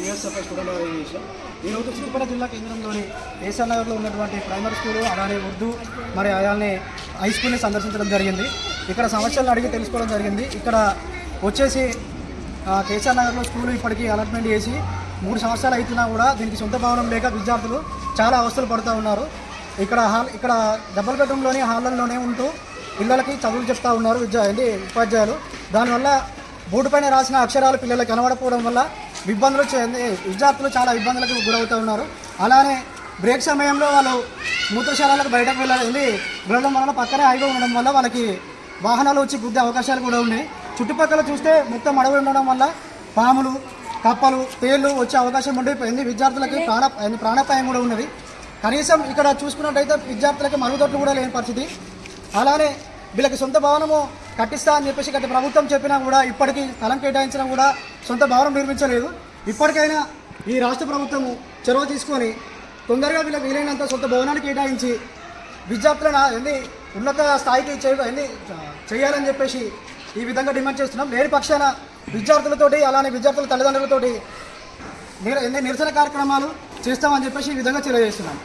నియోజకసభ student చేసిన ఈరోజు సిరిపల్ల జిల్లా కేంద్రంలోని నగర్లో ఉన్నటువంటి ప్రైమరీ స్కూలు అలానే ఉర్దూ మరి అలానే హై స్కూల్ని సందర్శించడం జరిగింది. ఇక్కడ సమస్యలను అడిగి తెలుసుకోవడం జరిగింది. ఇక్కడ వచ్చేసి కేసీఆర్ నగర్లో స్కూలు ఇప్పటికీ అలాట్మెంట్ చేసి మూడు సంవత్సరాలు అవుతున్నా కూడా దీనికి సొంత భవనం లేక విద్యార్థులు చాలా అవస్థలు పడుతూ ఉన్నారు. ఇక్కడ హాల్ ఇక్కడ డబల్ బెడ్రూమ్లోనే హాల్లోనే ఉంటూ పిల్లలకి చదువులు చెప్తా ఉన్నారు విద్యా ఉపాధ్యాయులు. దానివల్ల బోర్డు పైన రాసిన అక్షరాలు పిల్లలకు కనబడకపోవడం వల్ల ఇబ్బందులు విద్యార్థులు చాలా ఇబ్బందులకు గురవుతూ ఉన్నారు. అలానే బ్రేక్ సమయంలో వాళ్ళు మూత్రశాలలకు బయటకు వెళ్ళాలి. వెళ్ళడం వల్ల పక్కనే ఆగి ఉండడం వల్ల వాళ్ళకి వాహనాలు వచ్చి గుద్దే అవకాశాలు కూడా ఉన్నాయి. చుట్టుపక్కల చూస్తే మొత్తం అడవి ఉండడం వల్ల పాములు కప్పలు తేళ్ళు వచ్చే అవకాశం ఉండిపోయింది విద్యార్థులకి ప్రాణ ప్రాణాపాయం కూడా ఉన్నది. కనీసం ఇక్కడ చూసుకున్నట్టయితే విద్యార్థులకి మరుగుదొడ్లు కూడా లేని పరిస్థితి. అలానే వీళ్ళకి సొంత భవనము కట్టిస్తా అని చెప్పేసి గత ప్రభుత్వం చెప్పినా కూడా ఇప్పటికీ స్థలం కేటాయించినా కూడా సొంత భవనం నిర్మించలేదు. ఇప్పటికైనా ఈ రాష్ట్ర ప్రభుత్వము చొరవ తీసుకొని తొందరగా వీళ్ళకి వీలైనంత సొంత భవనాన్ని కేటాయించి విద్యార్థులను ఎన్ని ఉన్నత స్థాయికి ఎన్ని చేయాలని చెప్పేసి ఈ విధంగా డిమాండ్ చేస్తున్నాం. లేని పక్షాన విద్యార్థులతోటి అలానే విద్యార్థుల తల్లిదండ్రులతోటి నిర ఎన్ని నిరసన కార్యక్రమాలు చేస్తామని చెప్పేసి ఈ విధంగా తెలియజేస్తున్నాం.